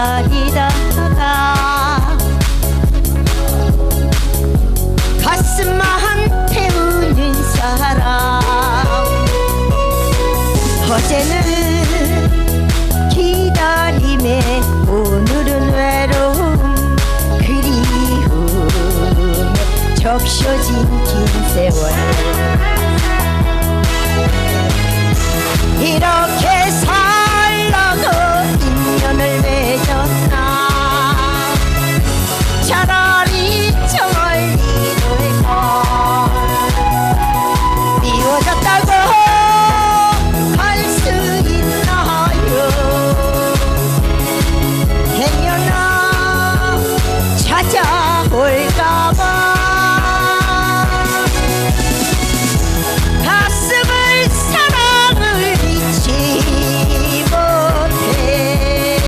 기다리다가 가슴만 태우는 사람. 어제는 기다림에 오늘은 외로움 그리움에 적셔진 긴 세월. 이렇게 찾아올